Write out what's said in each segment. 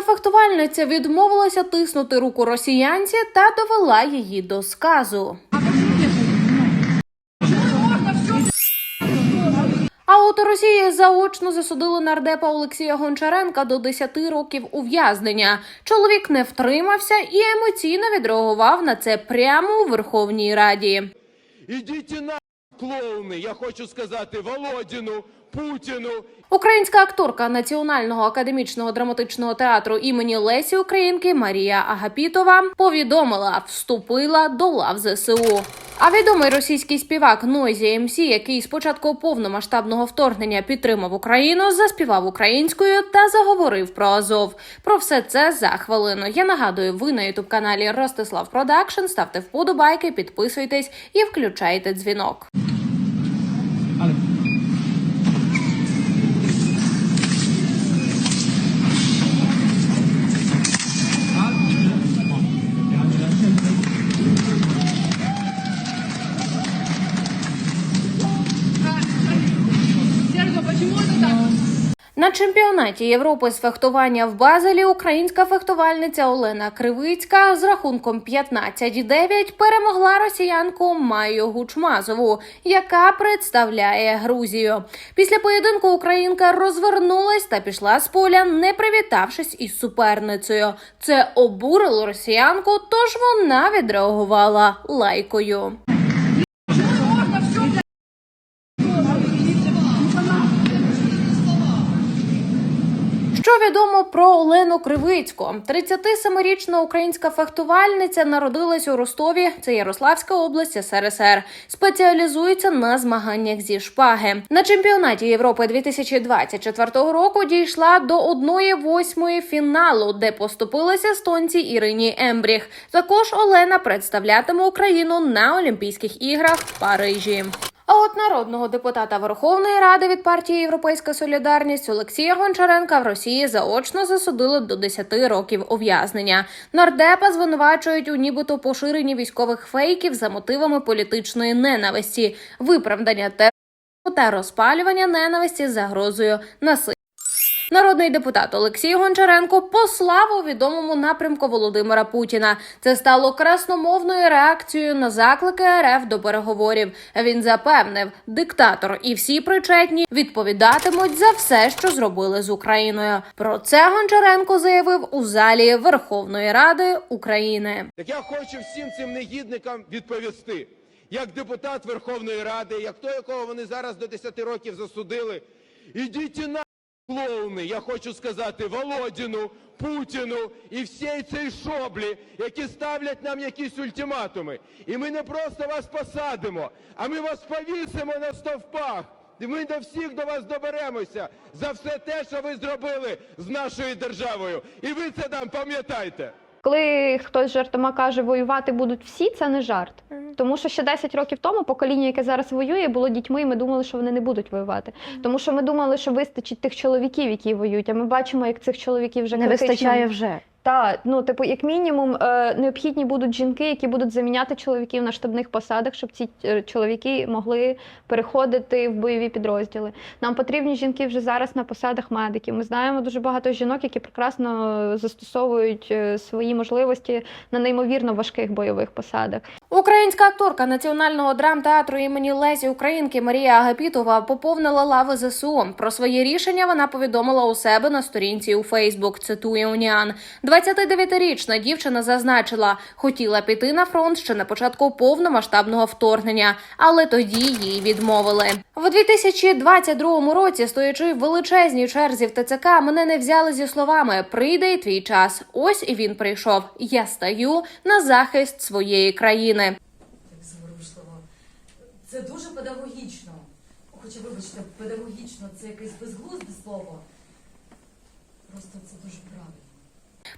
Фехтувальниця відмовилася тиснути руку росіянці та довела її до сказу. А от Росії заочно засудили нардепа Олексія Гончаренка до 10 років ув'язнення. Чоловік не втримався і емоційно відреагував на це прямо у Верховній Раді. Ідіть на клоуни, я хочу сказати Володіну, Путіну. Українська акторка Національного академічного драматичного театру імені Лесі Українки Марія Агапітова повідомила, вступила до лав ЗСУ. А відомий російський співак Нойзі МС, який з початку повномасштабного вторгнення підтримав Україну, заспівав українською та заговорив про Азов. Про все це за хвилину. Я нагадую, ви на ютуб каналі Ростислав Продакшн. Ставте вподобайки, підписуйтесь і включайте дзвінок. Чемпіонаті Європи з фехтування в Базелі українська фехтувальниця Олена Кривицька з рахунком 15-9 перемогла росіянку Майю Гучмазову, яка представляє Грузію. Після поєдинку українка розвернулась та пішла з поля, не привітавшись із суперницею. Це обурило росіянку, тож вона відреагувала лайкою. Що відомо про Олену Кривицьку? 37-річна українська фехтувальниця народилась у Ростові, це Ярославська область СРСР. Спеціалізується на змаганнях зі шпаги. На чемпіонаті Європи 2024 року дійшла до 1-8 фіналу, де поступилася естонці Ірині Ембріх. Також Олена представлятиме Україну на Олімпійських іграх в Парижі. А от народного депутата Верховної Ради від партії Європейська Солідарність Олексія Гончаренка в Росії заочно засудили до 10 років ув'язнення. Нардепа звинувачують у нібито поширенні військових фейків за мотивами політичної ненависті, виправдання терору та розпалювання ненависті загрозою насильства. Народний депутат Олексій Гончаренко послав у відомому напрямку Володимира Путіна. Це стало красномовною реакцією на заклики РФ до переговорів. Він запевнив, диктатор і всі причетні відповідатимуть за все, що зробили з Україною. Про це Гончаренко заявив у залі Верховної Ради України. Так я хочу всім цим негідникам відповісти. Як депутат Верховної Ради, як той, якого вони зараз до 10 років засудили, ідіть на клоуни, я хочу сказати Володіну, Путіну і всій цій шоблі, які ставлять нам якісь ультиматуми. І ми не просто вас посадимо, а ми вас повісимо на стовпах. І ми до всіх до вас доберемося за все те, що ви зробили з нашою державою. І ви це нам пам'ятайте. Коли хтось жартома каже, воювати будуть всі, це не жарт. Тому що ще 10 років тому покоління, яке зараз воює, було дітьми, і ми думали, що вони не будуть воювати. Тому що ми думали, що вистачить тих чоловіків, які воюють. А ми бачимо, як цих чоловіків вже Не критично- вистачає вже. Та, ну, типу, як мінімум, е, необхідні будуть жінки, які будуть заміняти чоловіків на штабних посадах, щоб ці е, чоловіки могли переходити в бойові підрозділи. Нам потрібні жінки вже зараз на посадах медиків. Ми знаємо дуже багато жінок, які прекрасно застосовують е, свої можливості на неймовірно важких бойових посадах. Українська акторка Національного драмтеатру імені Лесі Українки Марія Агапітова поповнила лави ЗСУ. Про своє рішення вона повідомила у себе на сторінці у Фейсбук. Цитує Уніан. 29-річна дівчина зазначила, хотіла піти на фронт ще на початку повномасштабного вторгнення, але тоді їй відмовили. В 2022 році, стоячи в величезній черзі в ТЦК, мене не взяли зі словами Прийде твій час. Ось і він прийшов. Я стаю на захист своєї країни. Це дуже педагогічно. Хоча, вибачте, педагогічно це якесь безглузде слово. Просто це дуже правильно.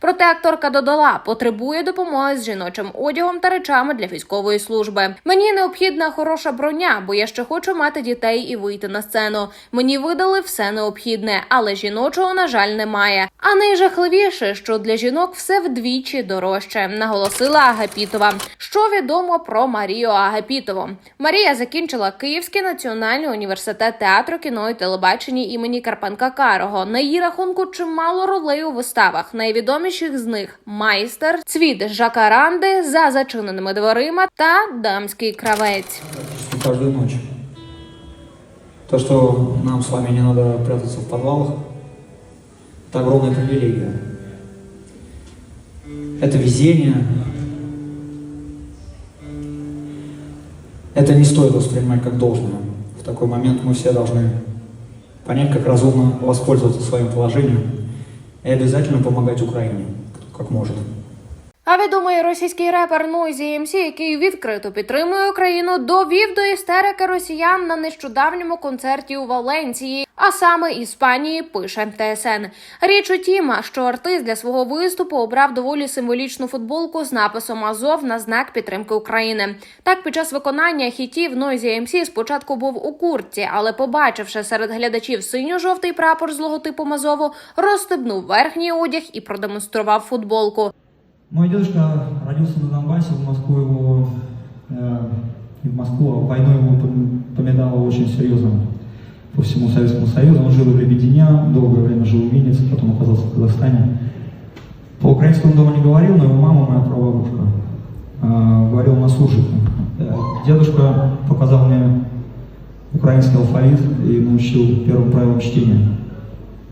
Проте акторка додала, потребує допомоги з жіночим одягом та речами для військової служби. Мені необхідна хороша броня, бо я ще хочу мати дітей і вийти на сцену. Мені видали все необхідне, але жіночого, на жаль, немає. А найжахливіше, що для жінок все вдвічі дорожче, наголосила Агапітова. Що відомо про Марію Агапітову? Марія закінчила Київський національний університет театру, кіно і телебачення імені Карпенка Карого. На її рахунку чимало ролей у виставах Найвідоміших з них майстер, цвіт жакаранди за зачиненими дверима та дамський кравець. практически каждую ночь. То, что нам с вами не надо прятаться в подвалах, это огромная привилегия. Это везение. Это не стоит воспринимать как должное. В такой момент мы все должны понять, как разумно воспользоваться своим положением и обязательно помогать Украине, как может. А відомий російський репер Noisy MC, який відкрито підтримує Україну, довів до істерики росіян на нещодавньому концерті у Валенції, а саме Іспанії, пише ТСН. Річ у тім, що артист для свого виступу обрав доволі символічну футболку з написом Азов на знак підтримки України. Так, під час виконання хітів Noisy MC спочатку був у куртці, але побачивши серед глядачів синьо-жовтий прапор з логотипом Азову, розстебнув верхній одяг і продемонстрував футболку. Мой дедушка родился на Донбассе, в Москву его, э, в Москву войну его пом- пометало очень серьезно по всему Советскому Союзу. Он жил в Лебедине, долгое время жил в Виннице, потом оказался в Казахстане. По украинскому дома не говорил, но его мама, моя прабабушка, э, говорила на суржике. Э, Дедушка показал мне украинский алфавит и научил первым правилам чтения.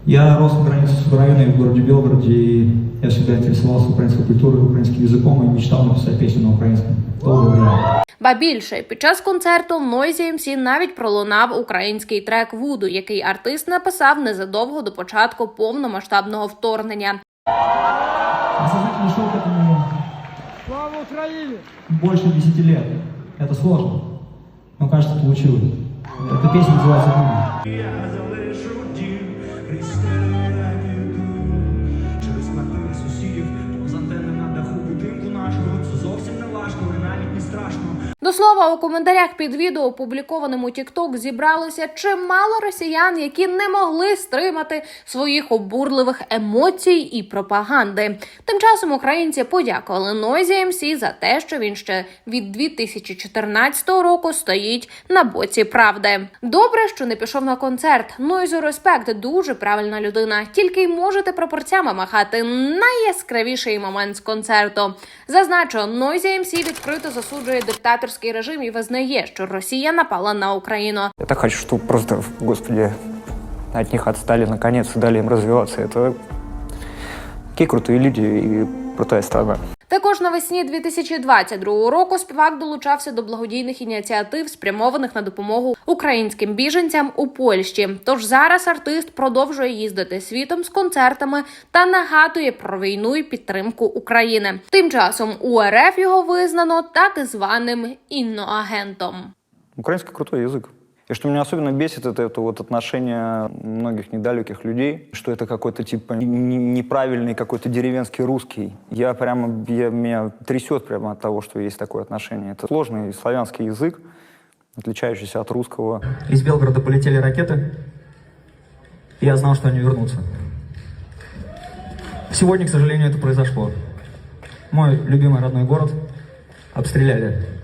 Я рос на границе с Украиной в городе Белгороде, и я всегда интересовался украинской культурой, украинским языком и мечтал написать песню на украинском. Долгое время. Ба більше під час концерту в Noisy MC навіть пролунав український трек Вуду, який артист написав незадовго до початку повномасштабного вторгнення. Я сознательно шел к этому Слава Украине! больше 10 лет. Это сложно, но кажется, получилось. Эта песня называется «Дума». До слова, у коментарях під відео, опублікованим у TikTok, зібралося чимало росіян, які не могли стримати своїх обурливих емоцій і пропаганди. Тим часом українці подякували Noisy MC за те, що він ще від 2014 року стоїть на боці правди. Добре, що не пішов на концерт. Noisy Respect – дуже правильна людина. Тільки й можете пропорцями махати найяскравіший момент з концерту. Зазначу, Noisy MC відкрито засуджує диктаторський режим і визнає, що Росія напала на Україну. Я так хочу, чтобы просто, господи, от них отстали наконец и дали им развиваться. Это такие крутые люди и крутая страна. Також навесні 2022 року співак долучався до благодійних ініціатив, спрямованих на допомогу українським біженцям у Польщі. Тож зараз артист продовжує їздити світом з концертами та нагадує про війну і підтримку України. Тим часом у РФ його визнано так званим інноагентом. Украинский крутой язык. И что меня особенно бесит, это, это вот отношение многих недалеких людей, что это какой-то типа неправильный какой-то деревенский русский. Я прямо, я, меня трясет прямо от того, что есть такое отношение. Это сложный славянский язык, отличающийся от русского. Из Белгорода полетели ракеты, я знал, что они вернутся. Сегодня, к сожалению, это произошло. Мой любимый родной город обстреляли.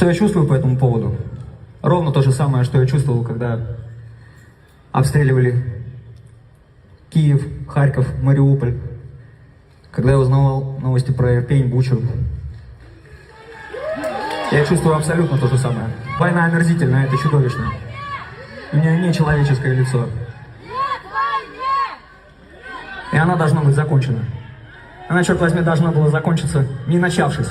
Что я чувствую по этому поводу? Ровно то же самое, что я чувствовал, когда обстреливали Киев, Харьков, Мариуполь. Когда я узнавал новости про Ирпень, Бучу, я чувствую абсолютно то же самое. Война омерзительная, это чудовищно. У нее нечеловеческое лицо. И она должна быть закончена. Она, черт возьми, должна была закончиться, не начавшись.